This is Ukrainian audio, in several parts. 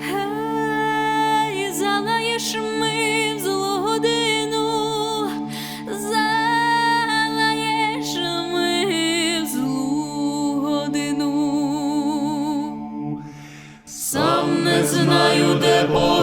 Гей, залаєш ми знаю, де погину,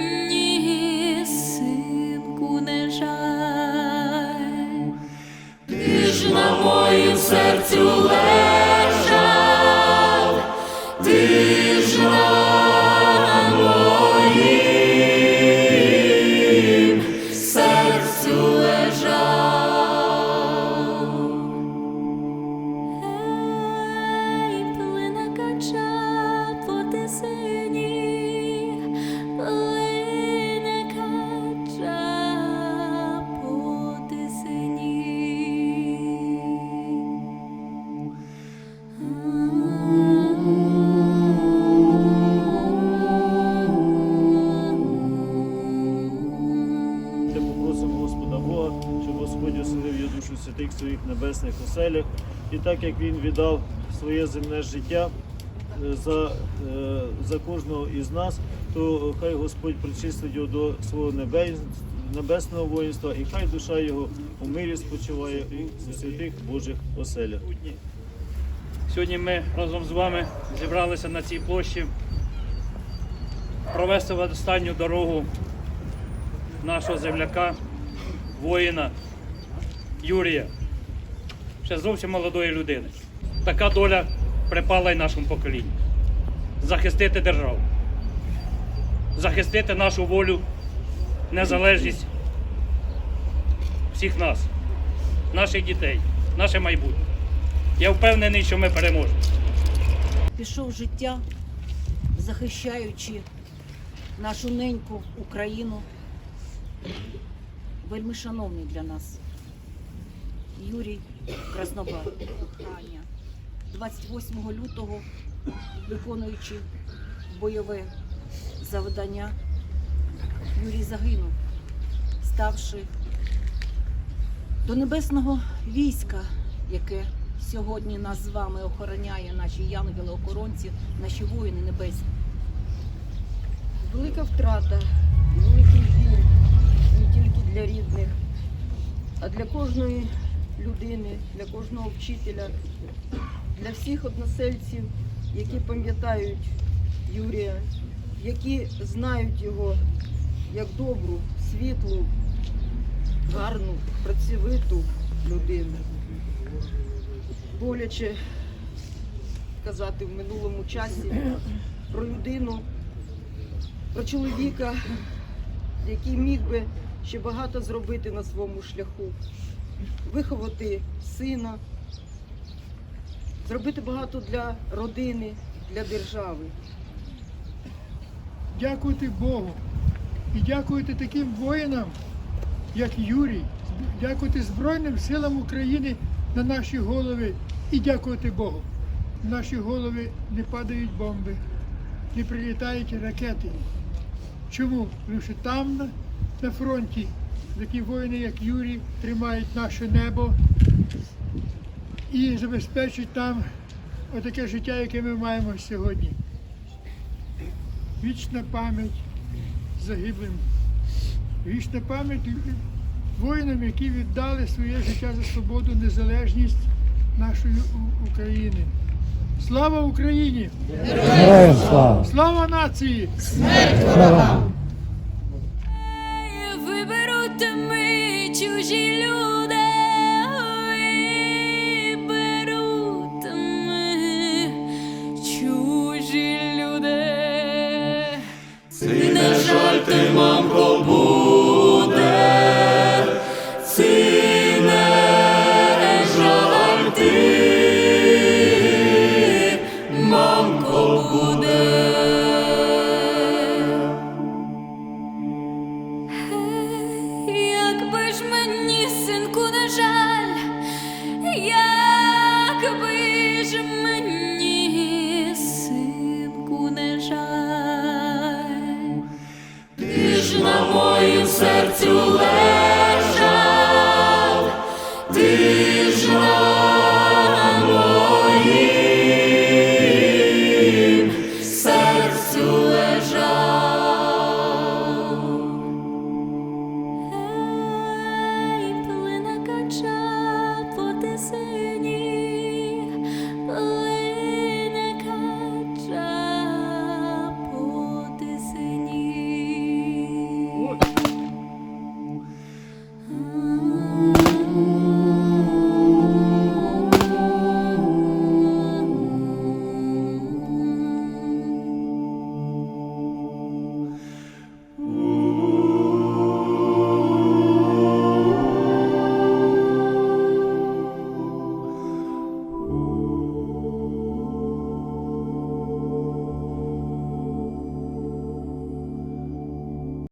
оселях. І так як Він віддав своє земне життя е, за, е, за кожного із нас, то хай Господь причислить його до свого небесного воїнства, і хай душа його у мирі спочиває у святих Божих оселях. Сьогодні ми разом з вами зібралися на цій площі провести останню дорогу нашого земляка, воїна Юрія, ще зовсім молодої людини. Така доля припала й нашому поколінню. Захистити державу, захистити нашу волю, незалежність всіх нас, наших дітей, наше майбутнє. Я впевнений, що ми переможемо. пішов життя, захищаючи нашу неньку Україну. Вельми шановний для нас Юрій Краснобар. 28 лютого, виконуючи бойове завдання, Юрій загинув, ставши до небесного війська, яке сьогодні нас з вами охороняє, наші янголи-охоронці, наші воїни небесні. Велика втрата, великий біль не тільки для рідних, а для кожної людини, для кожного вчителя, для всіх односельців, які пам'ятають Юрія, які знають його як добру, світлу, гарну, працьовиту людину. Боляче казати в минулому часі про людину, про чоловіка, який міг би ще багато зробити на своєму шляху, виховати сина, зробити багато для родини, для держави. Дякуйте Богу і дякуйте таким воїнам, як Юрій, дякувати Збройним силам України на наші голови і дякувати Богу. На наші голови не падають бомби, не прилітають ракети. Чому? Тому що там на фронті такі воїни, як Юрій, тримають наше небо і забезпечують нам отаке життя, яке ми маємо сьогодні. Вічна пам'ять загиблим. Вічна пам'ять воїнам, які віддали своє життя за свободу, незалежність нашої України. Слава Україні! Героям слава! Слава нації! Виберуть ми чужі люди, виберуть ми чужі люди. Ти не жаль, ти, мамко, ж мені, синку, не жаль. Ти ж на моїм серцю